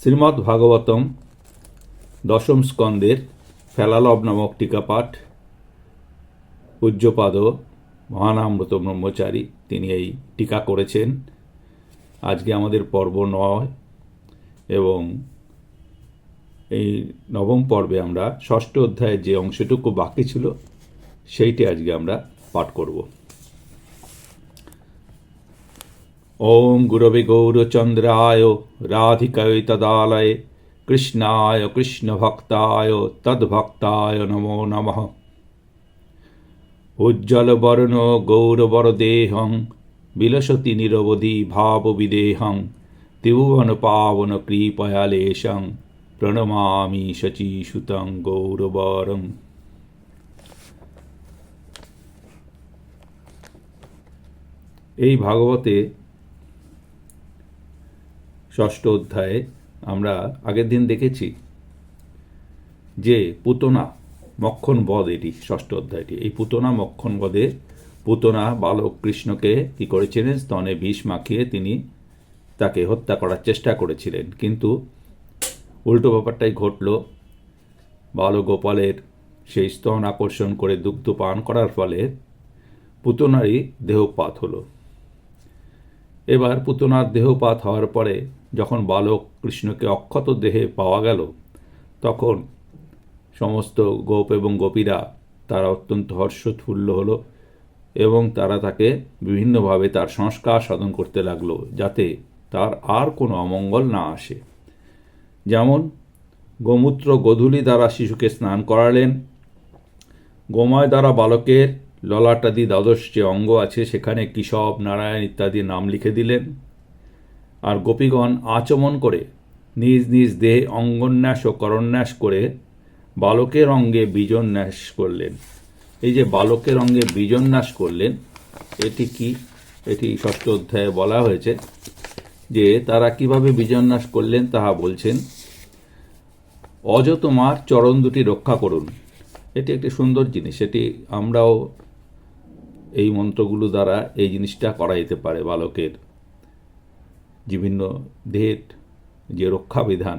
শ্রীমদ্ ভাগবতম দশম স্কন্দের ফেলালব নামক টিকাপাঠ পূজ্যপাদ মহানামৃত ব্রহ্মচারী, তিনি এই টিকা করেছেন। আজকে আমাদের পর্ব নয় এবং এই নবম পর্বে আমরা ষষ্ঠ অধ্যায়ের যে অংশটুকু বাকি ছিল, সেইটি আজকে আমরা পাঠ করব। ওম গুরবে গৌরচন্দ্রায় রাধিকায় তদালয়ে, কৃষ্ণায় কৃষ্ণভক্তায় তদ্ভক্তায় নমো নমঃ। উজ্জ্বলবর্ণ গৌরবরদেহং, বিলসতি নিরবধি ভাববিদেহং, ত্রিভুবন পাবন কৃপয়ালেশং, প্রণমামি শচীসুতং গৌরবরম এই ভাগবতে ষষ্ঠ অধ্যায়ে আমরা আগের দিন দেখেছি যে পুতনা মক্ষণ বধ এটি, ষষ্ঠ অধ্যায়টি। এই পুতনা মক্ষণ বধে পুতনা বালক কৃষ্ণকে কি করেছিলেন? স্তনে বিষ মাখিয়ে তিনি তাকে হত্যা করার চেষ্টা করেছিলেন। কিন্তু উল্টো ব্যাপারটাই ঘটল। বালগোপালের সেই স্তন আকর্ষণ করে দুগ্ধ পান করার ফলে পুতনারই দেহপাত হলো। এবার পুতনার দেহপাত হওয়ার পরে যখন বালক কৃষ্ণকে অক্ষত দেহে পাওয়া গেল, তখন সমস্ত গোপ এবং গোপীরা তারা অত্যন্ত হর্ষোৎফুল্ল হলো এবং তারা তাকে বিভিন্নভাবে তার সংস্কার সাধন করতে লাগল যাতে তার আর কোনো অমঙ্গল না আসে। যেমন গোমূত্র গোধূলি দ্বারা শিশুকে স্নান করালেন, গোময় দ্বারা বালকের ললাটাদি দ্বাদশ যে অঙ্গ আছে সেখানে কেশব, নারায়ণ ইত্যাদি নাম লিখে দিলেন। আর গোপীগণ আচমন করে নিজ নিজ দেহে অঙ্গন্যাস ও করন্যাস করে বালকের অঙ্গে বীজন্যাস করলেন। এই যে বালকের অঙ্গে বীজন্যাস করলেন, এটি কি? এটি ষষ্ঠ অধ্যায়ে বলা হয়েছে যে তারা কীভাবে বীজন্যাস করলেন তাহা বলছেন, অজ তোমার চরণ দুটি রক্ষা করুন। এটি একটি সুন্দর জিনিস, এটি আমরাও এই মন্ত্রগুলো দ্বারা এই জিনিসটা করা যেতে পারে বালকের। বিভিন্ন দেহের যে রক্ষা বিধান,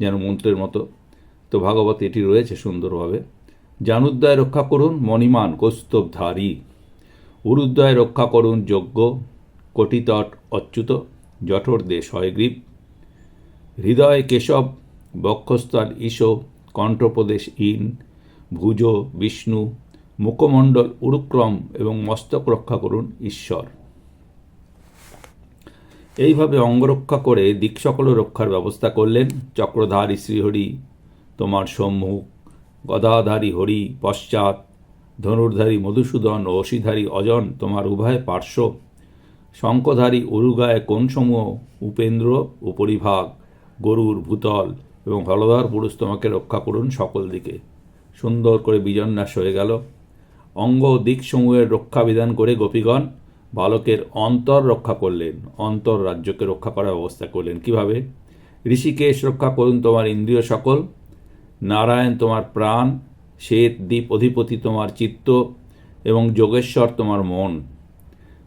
যেন মন্ত্রের মতো। তো ভাগবত এটি রয়েছে সুন্দরভাবে। জানুদ্দয় রক্ষা করুন মণিমান কৌস্তবধারী উরুদ্দয় রক্ষা করুন যজ্ঞ, কটিতট অচ্যুত, জঠর দেশ হয়গ্রীব হৃদয় কেশব বক্ষস্থল ঈশ, কণ্ঠপ্রদেশ ইন ভুজ, বিষ্ণু, মুখমণ্ডল উরুক্রম এবং মস্তক রক্ষা করুন ঈশ্বর। এইভাবে অঙ্গরক্ষা করে দিক সকল রক্ষার ব্যবস্থা করলেন। চক্রধারী শ্রীহরি, তোমার সম্মুখ, গদাধারী হরি, পশ্চাৎ, ধনুর্ধারী মধুসূদন ও অশীধারী অজন, তোমার উভয় পার্শ্ব। শঙ্কধারী উরুগায় কোণসমূহ উপেন্দ্র, উপরিভাগ, গরুর ভূতল এবং হলধর পুরুষ তোমাকে রক্ষা করুন সকল দিকে। সুন্দর করে বিজন্যাস হয়ে গেল। অঙ্গ দিকসমূহের রক্ষা বিধান করে গোপীগণ বালকের অন্তর রক্ষা করলেন, অন্তর রাজ্যকে রক্ষা করার ব্যবস্থা করলেন। কীভাবে? ঋষিকেশ রক্ষা করুন তোমার ইন্দ্রিয় সকল, নারায়ণ তোমার প্রাণ, শ্বেত দ্বীপ অধিপতি তোমার চিত্ত, এবং যোগেশ্বর তোমার মন।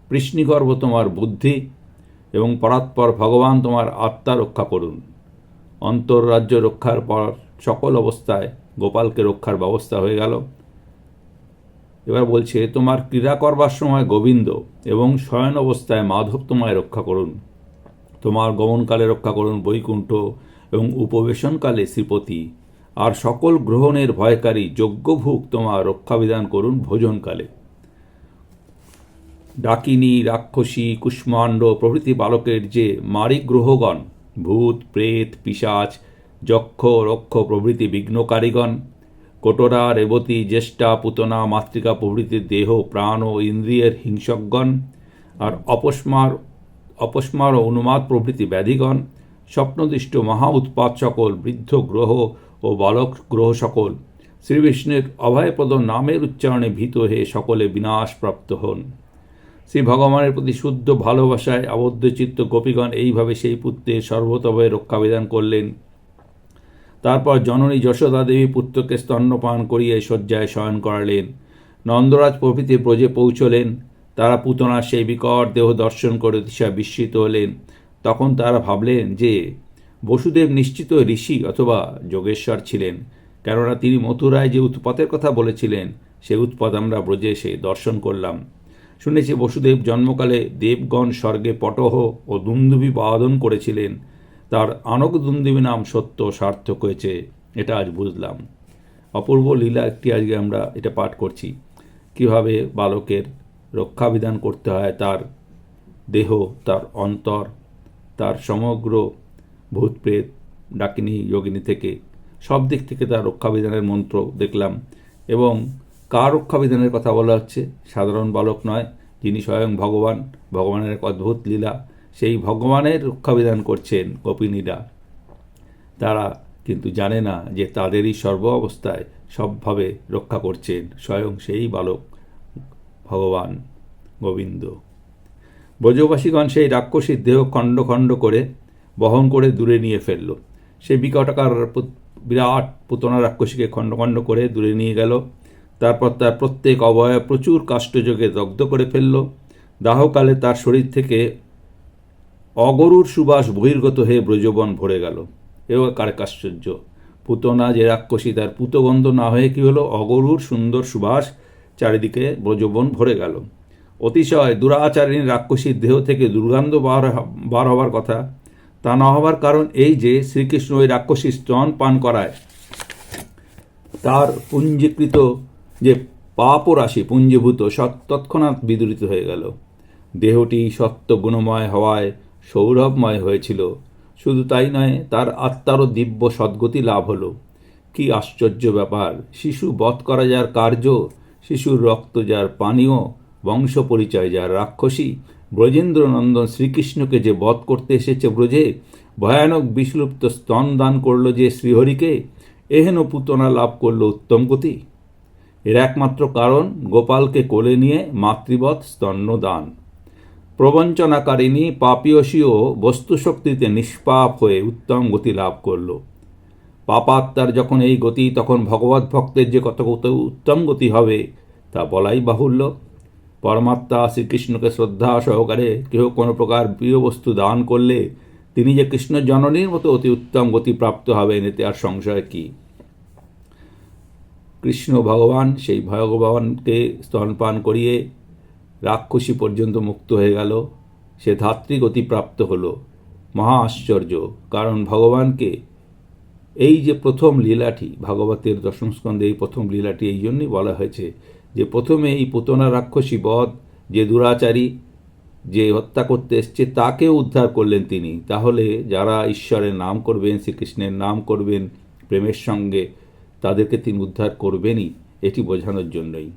কৃষ্ণিগর্ভ তোমার বুদ্ধি, এবং পরাৎপর ভগবান তোমার আত্মা রক্ষা করুন। অন্তর্রাজ্য রক্ষার পর সকল অবস্থায় গোপালকে রক্ষার ব্যবস্থা হয়ে গেল। এবার বলছে, তোমার ক্রীড়া করবার সময় গোবিন্দ এবং শয়ন অবস্থায় মাধব তোমায় রক্ষা করুন। তোমার গমনকালে রক্ষা করুন বৈকুণ্ঠ এবং উপবেশনকালে শ্রীপতি। আর সকল গ্রহণের ভয়কারী যজ্ঞভুক তোমার রক্ষাবিধান করুন ভোজনকালে। ডাকিনী, রাক্ষসী, কুষ্মাণ্ড প্রভৃতি বালকের যে মারিক গ্রহগণ, ভূত, প্রেত পিসাচ যক্ষ, রক্ষ প্রভৃতি বিঘ্নকারীগণ কোটরা রেবতী, জ্যেষ্ঠা, পুতনা, মাতৃকা প্রভৃতির দেহ, প্রাণ ও ইন্দ্রিয়ের হিংসকগণ আর অপস্মার অপস্মার ও অনুমাদ প্রভৃতি ব্যাধিগণ, স্বপ্নদৃষ্ট মহা উৎপাত সকল, বৃদ্ধ গ্রহ ও বালক গ্রহ সকল, শ্রীবিষ্ণুর অভয়প্রদ নামের উচ্চারণে ভীত হয়ে সকলে বিনাশপ্রাপ্ত হন। শ্রী ভগবানের প্রতি শুদ্ধ ভালোবাসায় আবদ্ধ চিত্ত গোপীগণ এইভাবে সেই পুত্রের সর্বতভাবে রক্ষা বিধান করলেন। তারপর জননী যশোদা দেবী পুত্রকে স্তন্যপান করিয়ে শয্যায় শয়ন করালেন। নন্দরাজ প্রভৃতি ব্রজে পৌঁছলেন। তারা পুতনার সেই বিকট দেহ দর্শন করে অতিশয় বিস্মিত হলেন। তখন তারা ভাবলেন যে, বসুদেব নিশ্চিত ঋষি অথবা যোগেশ্বর ছিলেন। কেননা তিনি মথুরায় যে উৎপাতের কথা বলেছিলেন সে উৎপাত আমরা ব্রজে এসে দর্শন করলাম। শুনেছি বসুদেব জন্মকালে দেবগণ স্বর্গে পটহ ও দুন্দুভি বাদন করেছিলেন। তার আনক দুন্দুভি নাম সত্য সার্থক হয়েছে, এটা আজ বুঝলাম। অপূর্ব লীলা একটি আজকে আমরা এটা পাঠ করছি। কীভাবে বালকের রক্ষাবিধান করতে হয়, তার দেহ, তার অন্তর, তার সমগ্র ভূতপ্রেত, ডাকিনী, যোগিনী থেকে সব দিক থেকে তার রক্ষাবিধানের মন্ত্র দেখলাম এবং কার রক্ষাবিধানের কথা বলা হচ্ছে? সাধারণ বালক নয়, যিনি স্বয়ং ভগবান, ভগবানের এক অদ্ভুত লীলা। সেই ভগবানের রক্ষাবিধান করছেন গোপিনীরা। তারা কিন্তু জানে না যে তাদেরই সর্ব অবস্থায় সবভাবে রক্ষা করছেন স্বয়ং সেই বালক ভগবান গোবিন্দ। ব্রজবাসীগণ সেই রাক্ষসীর দেহ খণ্ড খণ্ড করে বহন করে দূরে নিয়ে ফেলল। সে বিকটাকার বিরাট পুতনা রাক্ষসীকে খণ্ড খণ্ড করে দূরে নিয়ে গেল। তারপর তার প্রত্যেক অবয়ব প্রচুর কাষ্ঠযোগে দগ্ধ করে ফেলল। দাহকালে তার শরীর থেকে অগরুর বহির্গত হয়ে ব্রজবন ভরে গেল। এও কারেক আশ্চর্য পুতনা যে রাক্ষসী তার পুতগন্ধ না হয়ে কি হলো? অগরুর সুন্দর সুবাস চারিদিকে ব্রজবন ভরে গেল। অতিশয় দুরাচারিণী রাক্ষসীর দেহ থেকে দুর্গন্ধ বার বার হবার কথা। তা না হবার কারণ এই যে শ্রীকৃষ্ণ ওই রাক্ষসীর স্তন পান করায়। তার পুঞ্জীকৃত যে পাপ রাশি পুঞ্জীভূত সৎ তৎক্ষণাৎ বিদূরিত হয়ে গেল। দেহটি সত্য গুণময় হওয়ায় সৌরভময় হয়েছিল। শুধু তাই নয়, তার আত্মারও দিব্য সদ্গতি লাভ হলো। কি আশ্চর্য ব্যাপার, শিশু বধ করা যার কার্য, শিশুর রক্ত যার পানীয়, বংশ পরিচয় যার রাক্ষসী। ব্রজেন্দ্রনন্দন শ্রীকৃষ্ণকে যে বধ করতে এসেছে ব্রজে, ভয়ানক বিষ্লুপ্ত স্তন দান করল যে শ্রীহরিকে, এহেন পুতনা লাভ করল উত্তম গতি। এর একমাত্র কারণ গোপালকে কোলে নিয়ে মাতৃবৎ স্তন্যদান। প্রবঞ্চনাকারিণী পাপীয়সীও বস্তুশক্তিতে নিষ্পাপ হয়ে উত্তম গতি লাভ করল। পাপাত্মার যখন এই গতি, তখন ভগবত ভক্তের যে কত কত উত্তম গতি হবে, তা বলাই বাহুল্য। পরমাত্মা শ্রীকৃষ্ণকে শ্রদ্ধা সহকারে কেউ কোনো প্রকার প্রিয় বস্তু দান করলে, তিনি যে কৃষ্ণ জননীর মতো অতি উত্তম গতি প্রাপ্ত হবেন, এতে আর সংশয় কী? কৃষ্ণ ভগবান, সেই ভগবানকে স্তনপান করিয়ে রাক্ষসী পর্যন্ত মুক্ত হয়ে গেল। সে ধাত্রী প্রাপ্ত হলো। মহা আশ্চর্য, কারণ ভগবানকে এই যে প্রথম লীলাটি, ভাগবতের দশম স্কন্ধে এই প্রথম লীলাটি এই জন্যই বলা হয়েছে যে প্রথমে এই পুতনা রাক্ষসী বধ, যে দুরাচারী, যে হত্যা করতে এসছে তাকে উদ্ধার করলেন তিনি। তাহলে যারা ঈশ্বরের নাম করবেন, শ্রীকৃষ্ণের নাম করবেন, প্রেমের সঙ্গে তাদেরকে তিনি উদ্ধার করবেনই, এটি বোঝানোর জন্যই।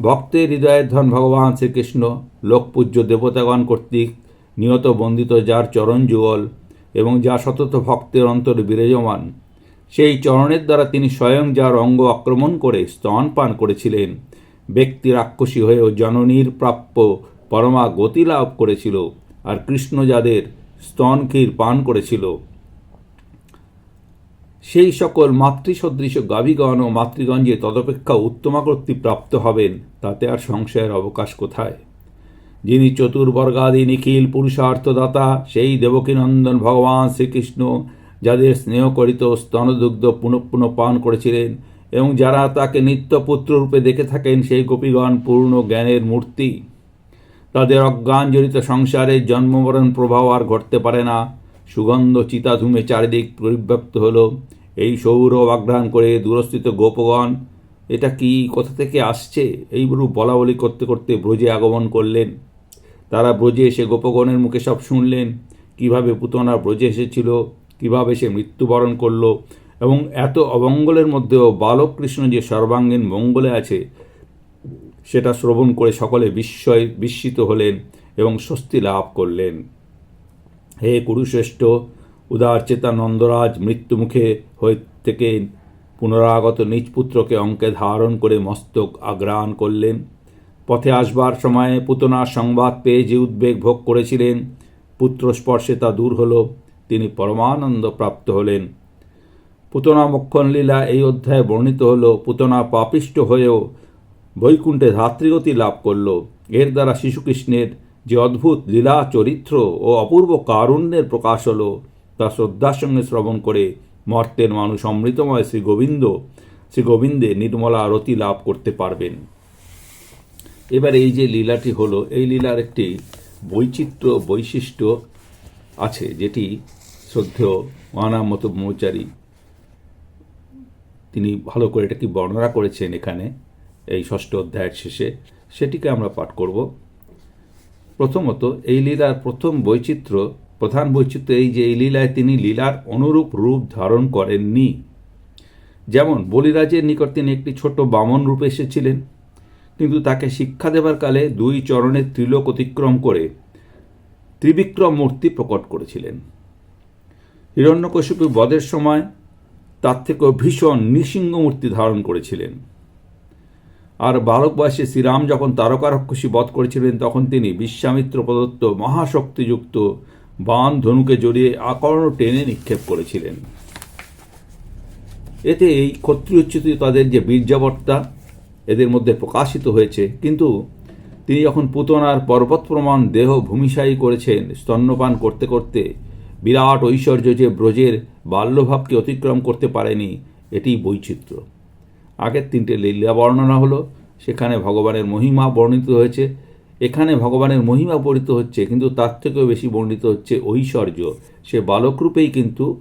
ভক্তের হৃদয়ের ধন ভগবান শ্রীকৃষ্ণ, লোকপূজ্য দেবতাগণ কর্তৃক নিয়ত বন্দিত যার চরণ যুগল এবং যা সতত ভক্তের অন্তরে বিরাজমান, সেই চরণের দ্বারা তিনি স্বয়ং যার অঙ্গ আক্রমণ করে স্তন পান করেছিলেন, ব্যক্তি রাক্ষসী হয়েও জননীর প্রাপ্য পরমা গতি লাভ করেছিল আর কৃষ্ণ যাদের স্তন ক্ষীর পান করেছিল। সেই সকল মাতৃসদৃশ গাভীগণ ও মাতৃগণ যে তদপেক্ষা উত্তমাকর্তী প্রাপ্ত হবেন, তাতে আর সংশয়ের অবকাশ কোথায়? যিনি চতুর্বর্গাদি নিখিল পুরুষার্থদাতা, সেই দেবকীনন্দন ভগবান শ্রীকৃষ্ণ, যাদের স্নেহ করিত স্তনদুগ্ধ পুনঃ পুনঃ করেছিলেন, এবং যারা তাকে নিত্য পুত্ররূপে দেখে থাকেন, সেই গোপীগণ পূর্ণ জ্ঞানের মূর্তি। তাদের অজ্ঞানজনিত সংসারে জন্মমরণ প্রভাব আর ঘটতে পারে না। সুগন্ধ চিতাধুমে চারিদিক পরিব্যাপ্ত হলো। এই সৌরভ আঘ্রাণ করে দূরস্থিত গোপগণ, এটা কি কোথা থেকে আসছে? এই বলা বলি করতে করতে ব্রজে আগমন করলেন। তারা ব্রজে এসে গোপগণের মুখে সব শুনলেন। কীভাবে পুতনা ব্রজে এসেছিল, কীভাবে সে মৃত্যুবরণ করল, এবং এত অমঙ্গলের মধ্যেও বালক কৃষ্ণ যে সর্বাঙ্গীন মঙ্গলে আছে, সেটা শ্রবণ করে সকলে বিস্ময় বিস্মিত হলেন এবং স্বস্তি লাভ করলেন। হে কুরুশ্রেষ্ঠ উদার চেতা নন্দরাজ, মৃত্যুমুখে হয়ে থেকে পুনরাগত নিজ পুত্রকে অঙ্কে ধারণ করে মস্তক আগ্রাণ করলেন। পথে আসবার সময়ে পুতনার সংবাদ পেয়ে যে উদ্বেগ ভোগ করেছিলেন, পুত্র স্পর্শে তা দূর হল, তিনি পরমানন্দ প্রাপ্ত হলেন। পুতনা মক্ষণ লীলা এই অধ্যায়ে বর্ণিত হল, পুতনা পাপিষ্ট হয়েও বৈকুণ্ঠে ধাত্রীগতি লাভ করল। এর দ্বারা শিশুকৃষ্ণের যে অদ্ভুত লীলা, চরিত্র ও অপূর্ব কারুণ্যের প্রকাশ হল, তা শ্রদ্ধার সঙ্গে শ্রবণ করে মর্তের মানুষ অমৃতময় শ্রী গোবিন্দ, শ্রী গোবিন্দে নির্মলা আরতি লাভ করতে পারবেন। এবার এই যে লীলাটি হলো, এই লীলার একটি বৈচিত্র্য, বৈশিষ্ট্য আছে, যেটি শ্রদ্ধেয় মহানামত ব্রহ্মচারী তিনি ভালো করে এটাকে বর্ণনা করেছেন এখানে, এই ষষ্ঠ অধ্যায়ের শেষে। সেটিকে আমরা পাঠ করব। প্রথমত, এই লীলার প্রথম বৈচিত্র্য, প্রধান বৈচিত্র্য এই যে এই লীলায় তিনি লীলার অনুরূপ রূপ ধারণ করেননি। যেমন, বলিরাজের নিকট তিনি একটি ছোট বামন রূপে এসেছিলেন, কিন্তু তাকে শিক্ষা দেবার কালে দুই চরণের ত্রিলোক অতিক্রম করে ত্রিবিক্রম মূর্তি প্রকট করেছিলেন। হিরণ্যকশিপু বধের সময় তার থেকেও ভীষণ নৃসিংহ মূর্তি ধারণ করেছিলেন। আর বালক বয়সে শ্রীরাম যখন তারকারক্ষসী বধ করেছিলেন, তখন তিনি বিশ্বামিত্র প্রদত্ত মহাশক্তিযুক্ত বান ধনুকে জড়িয়ে আকর্ণ টেনে নিক্ষেপ করেছিলেন। এতে এই ক্ষত্রিয়োচ্যুত তাদের যে বীর্যাবর্তা, এদের মধ্যে প্রকাশিত হয়েছে। কিন্তু তিনি যখন পুতনার পর্বত প্রমাণ দেহ ভূমিশায়ী করেছেন, স্তন্যপান করতে করতে বিরাট ঐশ্বর্য যে ব্রজের বাল্যভাবকে অতিক্রম করতে পারেনি এটি বৈচিত্র্য। আগের তিনটে লীলা বর্ণনা হলো, সেখানে ভগবানের মহিমা বর্ণিত হয়েছে। এখানে ভগবানের মহিমা বর্ণিত হচ্ছে, কিন্তু তার থেকেও বেশি বর্ণিত হচ্ছে ঐশ্বর্য। সে বালকরূপেই কিন্তু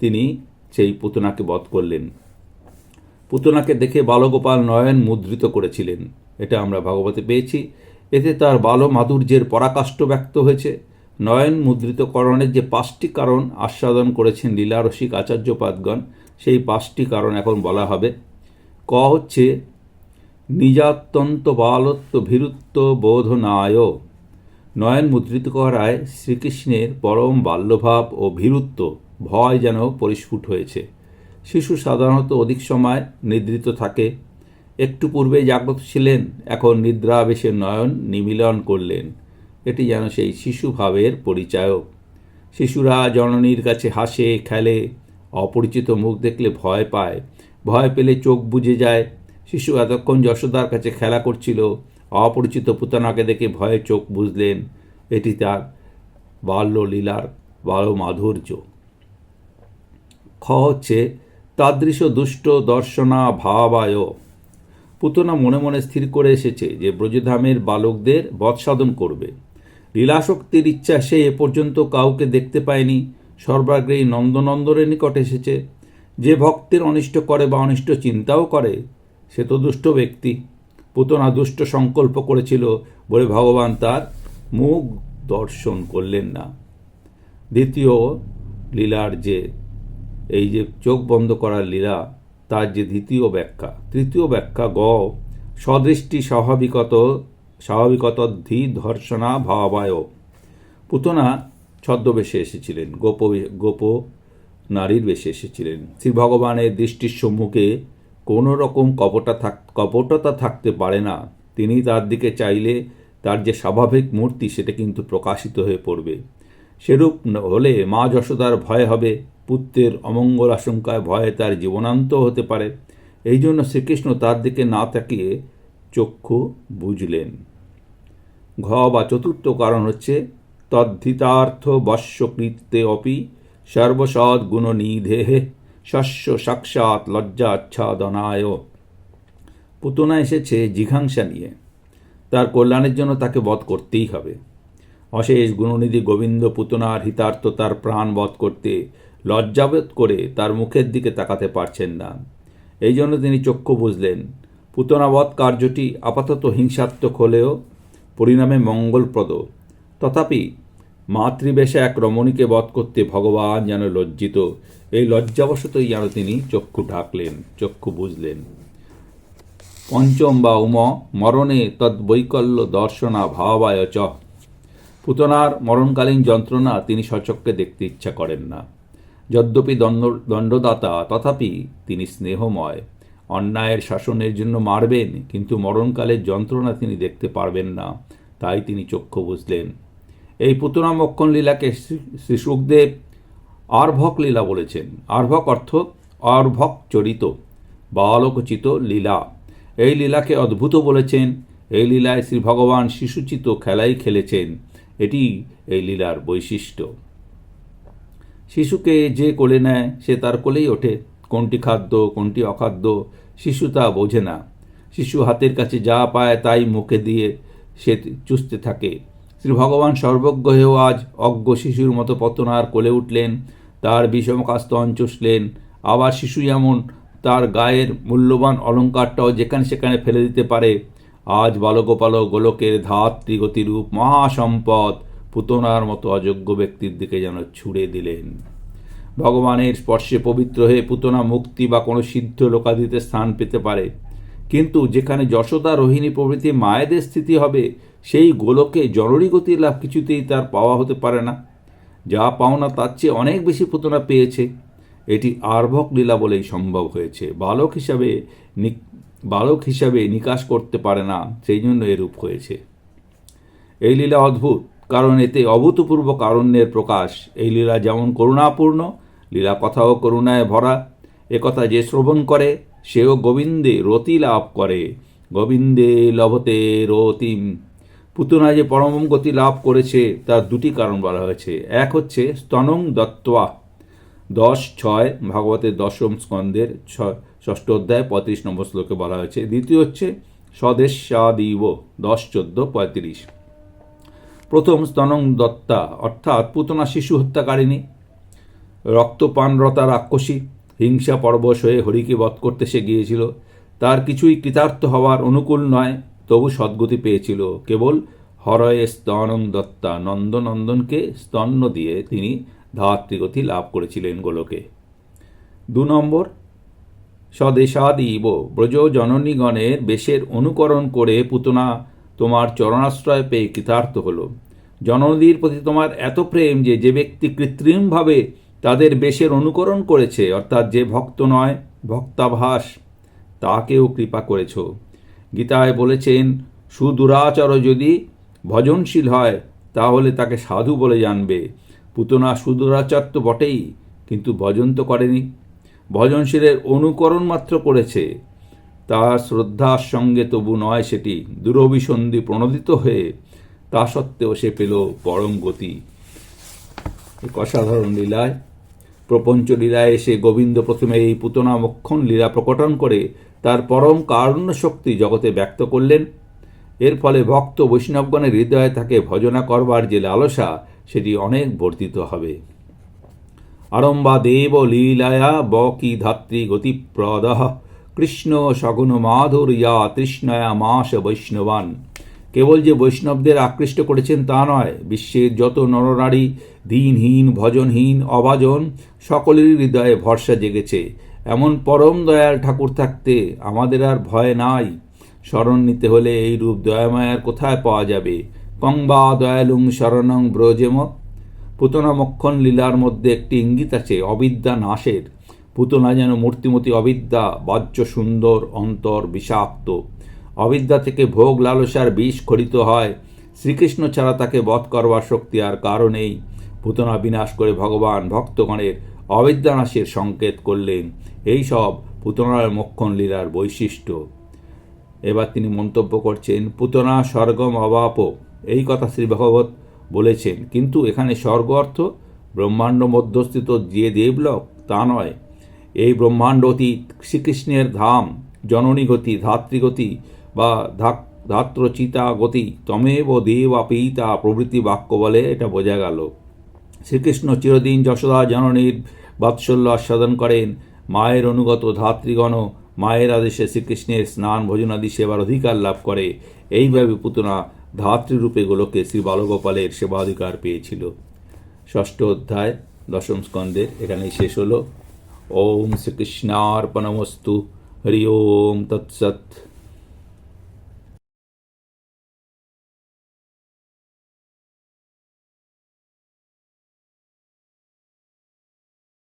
তিনি সেই পুতনাকে বধ করলেন। পুতনাকে দেখে বালগোপাল নয়ন মুদ্রিত করেছিলেন। এটা আমরা ভাগবতে পেয়েছি। এতে তার বাল মাধুর্যের পরাকাষ্ঠ ব্যক্ত হয়েছে। নয়ন মুদ্রিতকরণের যে পাঁচটি কারণ আস্বাদন করেছেন লীলারসিক আচার্যপাদগণ, সেই পাঁচটি কারণ এখন বলা হবে। ক হচ্ছে নিজাত্যন্ত বালত্ব ভীরুত্ব বোধনায় নয়ন মুদ্রিত করায় শ্রীকৃষ্ণের পরম বাল্যভাব ও ভীরুত্ব, ভয় যেন পরিস্ফুট হয়েছে। শিশু সাধারণত অধিক সময় নিদ্রিত থাকে। একটু পূর্বে জাগ্রত ছিলেন, এখন নিদ্রাবেশের নয়ন নিমিলন করলেন। এটি যেন সেই শিশুভাবের পরিচায়ক। শিশুরা জননীর কাছে হাসে, খেলে, অপরিচিত মুখ দেখলে ভয় পায়। ভয় পেলে চোখ বুজে যায়। শিশু এতক্ষণ যশোদার কাছে খেলা করছিল। অপরিচিত পুতনাকে দেখে ভয়ে চোখ বুঝলেন এটি তার বাল্যলীলার বাল মাধুর্য খ হচ্ছে, তাদৃশ দুষ্ট দর্শনা ভাবায়। পুতনা মনে মনে স্থির করে এসেছে যে ব্রজধামের বালকদের বৎসাধন করবে। লীলাশক্তির ইচ্ছা সে এ পর্যন্ত কাউকে দেখতে পায়নি। সর্বাগ্রেই নন্দনন্দনের নিকট এসেছে। যে ভক্তের অনিষ্ট করে বা অনিষ্ট চিন্তাও করে, সে তো দুষ্ট ব্যক্তি। পুতনা দুষ্ট সংকল্প করেছিল বলে ভগবান তার মুখ দর্শন করলেন না। দ্বিতীয় লীলার যে, এই যে চোখ বন্ধ করার লীলা, তার যে দ্বিতীয় ব্যাখ্যা, তৃতীয় ব্যাখ্যা গ, সদৃষ্টি স্বাভাবিকত স্বাভাবিকত ধি ধর্ষণা ভাবায়। পুতনা ছদ্মবেশে এসেছিলেন গোপ গোপ নারীর বেশে এসেছিলেন। শ্রী ভগবানের দৃষ্টির সম্মুখে কোনো রকম কপটা থাক, কপটতা থাকতে পারে না। তিনি তার দিকে চাইলে তার যে স্বাভাবিক মূর্তি, সেটা কিন্তু প্রকাশিত হয়ে পড়বে। সেরূপ হলে মা যশোদার ভয় হবে। পুত্রের অমঙ্গল আশঙ্কায় ভয়ে তার জীবনান্ত হতে পারে। এই জন্য শ্রীকৃষ্ণ তার দিকে না তাকিয়ে চক্ষু বুঝলেন। ঘ বা চতুর্থ কারণ হচ্ছে, তদ্ধিতার্থ বশ্যকৃত্যে অপি সর্বসৎ গুণনিধেহে শস্য সাক্ষাৎ লজ্জা লজ্জাচ্ছাদনায়। পুতনা এসেছে জিঘাংসা নিয়ে। তার কল্যাণের জন্য তাকে বধ করতেই হবে। অশেষ গুণনিধি গোবিন্দ পুতনার হিতার্থ তার প্রাণ বধ করতে লজ্জাবোধ করে তার মুখের দিকে তাকাতে পারছেন না। এই জন্য তিনি চক্ষু বুঝলেন, পুতনাবধ কার্যটি আপাতত হিংসাত্মক হলেও পরিণামে মঙ্গলপ্রদ। তথাপি মাতৃবেশে এক রমণীকে বধ করতে ভগবান যেন লজ্জিত। এই লজ্জাবশতই যেন তিনি চক্ষু ঢাকলেন, চক্ষু বুঝলেন। পঞ্চম বা উম মরণে তদ্বৈকল্য দর্শনা ভাবায় চ। পুতনার মরণকালীন যন্ত্রণা তিনি সচক্ষে দেখতে ইচ্ছা করেন না। যদ্যপি দণ্ড, দণ্ডদাতা, তথাপি তিনি স্নেহময়। অন্যায়ের শাসনের জন্য মারবেন, কিন্তু মরণকালের যন্ত্রণা তিনি দেখতে পারবেন না। তাই তিনি চক্ষু বুঝলেন। এই পুতনা মক্ষণ লীলাকে শ্রী সুখদেব আর্ভক লীলা বলেছেন। আর্ভক অর্থ অর্ভক চরিত, বালকচিত লীলা। এই লীলাকে অদ্ভুত বলেছেন। এই লীলায় শ্রী ভগবান শিশুচিত খেলাই খেলেছেন। এটি এই লীলার বৈশিষ্ট্য। শিশুকে যে কোলে নেয়, সে তার কোলেই ওঠে। কোনটি খাদ্য, কোনটি অখাদ্য, শিশু তা বোঝে না। শিশু হাতের কাছে যা পায় তাই মুখে দিয়ে সে চুষতে থাকে। শ্রী ভগবান সর্বজ্ঞ হয়েও আজ অজ্ঞ শিশুর মতো পতনার কোলে উঠলেন, তার বিষমকাস্তন চুষলেন আবার শিশু যেমন তার গায়ের মূল্যবান অলঙ্কারটাও যেখানে সেখানে ফেলে দিতে পারে। আজ বালগোপাল গোলকের ধাত্রী গতিরূপ মহাসম্পদ, পুতনার মতো অযোগ্য ব্যক্তির দিকে যেন ছুড়ে দিলেন। ভগবানের স্পর্শে পবিত্র হয়ে পুতনা মুক্তি বা কোনো সিদ্ধ লোকাদিতে স্থান পেতে পারে। কিন্তু যেখানে যশোদা রোহিণী প্রভৃতি মায়েদের স্থিতি হবে, সেই গোলকে জরুরি গতি লাভ কিছুতেই তার পাওয়া হতে পারে না। যা পাওনা তার চেয়ে অনেক বেশি পুতনা পেয়েছে। এটি আর্ভক লীলা বলেই সম্ভব হয়েছে। বালক হিসাবে বালক হিসাবে নিকাশ করতে পারে না, সেই জন্য এরূপ হয়েছে। এই লীলা অদ্ভুত, কারণ এতে অভূতপূর্ব কারণ্যের প্রকাশ। এই লীলা যেমন করুণাপূর্ণ, লীলা কথাও করুণায় ভরা। একথা যে শ্রবণ করে সেও গোবিন্দে রতি লাভ করে। গোবিন্দে লভতে রতিম। পুতনা যে পরম গতি লাভ করেছে, তার দুটি কারণ বলা হয়েছে। এক হচ্ছে স্তনং দত্তয়া দশ, ছয়, ভাগবতের দশম স্কন্দের ছ- ষষ্ঠ অধ্যায়, পঁয়ত্রিশ নম্বর শ্লোকে বলা হয়েছে। দ্বিতীয় হচ্ছে স্বদেশাদিব। দশ, চোদ্দ, পঁয়ত্রিশ। প্রথম স্তনং দত্তা অর্থাৎ পুতনা শিশু হত্যাকারিণী। রক্তপানরতা রাক্ষসী। হিংসা পরবশ হয়ে হরিকে বধ করতে সে গিয়েছিল। তার কিছুই কৃতার্থ হওয়ার অনুকূল নয়, তবু সদ্গতি পেয়েছিল। কেবল হরয়ে স্তনং দত্তা, নন্দনন্দনকে স্তন্য দিয়ে তিনি ধাত্রীগতি লাভ করেছিলেন গোলকে। দু নম্বর স্বদেশাদিব ব্রজ জননীগণের বেশের অনুকরণ করে পুতনা তোমার চরণাশ্রয় পেয়ে কৃতার্থ হল। জননীর প্রতি তোমার এত প্রেম যে যে ব্যক্তি কৃত্রিমভাবে তাদের বেশের অনুকরণ করেছে, অর্থাৎ যে ভক্ত নয়, ভক্তাভাস, তাকেও কৃপা করেছ। গীতায় বলেছেন সুদুরাচার যদি ভজনশীল হয়, তাহলে তাকে সাধু বলে জানবে। পুতনা সুদুরাচার তো বটেই, কিন্তু ভজন তো করেনি। ভজনশীলের অনুকরণ মাত্র করেছে। তার শ্রদ্ধার সঙ্গে তবু নয় সেটি। দুরভিসন্ধি প্রণোদিত হয়ে, তা সত্ত্বেও সে পেল পরম গতি। এক অসাধারণ লীলায় প্রপঞ্চ লীলায় এসে গোবিন্দ প্রথমে এই পুতনা মক্ষণ লীলা প্রকটন করে তার পরম কারুণ্য শক্তি জগতে ব্যক্ত করলেন। এর ফলে ভক্ত বৈষ্ণবগণের হৃদয়ে তাকে ভজনা করবার যে লালসা, সেটি অনেক বর্ধিত হবে। আরম্বা দেব লীলায়া বকি ধাত্রী গতিপ্রদ কৃষ্ণ সগুণ মাধুর্যা তৃষ্ণয়া মাস বৈষ্ণবান। কেবল যে বৈষ্ণবদের আকৃষ্ট করেছেন তা নয়, বিশ্বের যত নরনারী দিনহীন, ভজনহীন অভাজন সকলেরই হৃদয়ে ভরসা জেগেছে। এমন পরম দয়াল ঠাকুর থাকতে আমাদের আর ভয় নাই। শরণ নিতে হলে এই রূপ দয়াময়ার কোথায় পাওয়া যাবে? কংবা দয়ালুং শরণং ব্রজেম পুতনা মক্ষণ লীলার মধ্যে একটি ইঙ্গিত আছে, অবিদ্যা নাশের। পুতনা যেন মূর্তিমতি অবিদ্যা, বাহ্য সুন্দর, অন্তর বিষাক্ত। অবিদ্যা থেকে ভোগ লালসার বিষ খরিত হয়। শ্রীকৃষ্ণ ছাড়া তাকে বধ করবার শক্তি আর কারণেই পুতনা বিনাশ করে ভগবান ভক্তগণের অবিদ্যানাশের সংকেত করলেন। এই সব পুতনার মক্ষণ লীলার বৈশিষ্ট্য। এবার তিনি মন্তব্য করছেন, পুতনা স্বর্গম অবাপ। এই কথা শ্রী ভগবত বলেছেন। কিন্তু এখানে স্বর্গ অর্থ? ব্রহ্মাণ্ড মধ্যস্থিত যে দেবলোক, তা নয়। এই ব্রহ্মাণ্ড অতীত শ্রীকৃষ্ণের ধাম, জননী গতি ধাত্রীগতি বা ধাক, ধাত্রচিতা গতি, তমেব দেব পিতা প্রভৃতি বাক্য বলে এটা বোঝা গেল। শ্রীকৃষ্ণ চিরদিন যশোদা জননীর বাৎসল্য আস্বাদন করেন। মায়ের অনুগত ধাত্রীগণ মায়ের আদেশে শ্রীকৃষ্ণের স্নান ভোজনাদি সেবার অধিকার লাভ করে। এইভাবে পুতনা ধাত্রীরূপে গোলকে শ্রী বালগোপালের সেবাধিকার পেয়েছিল। ষষ্ঠ অধ্যায়, দশম স্কন্ধের এখানেই শেষ হলো। ওম শ্রীকৃষ্ণার্পণমস্তু। হরি ওম তৎসৎ।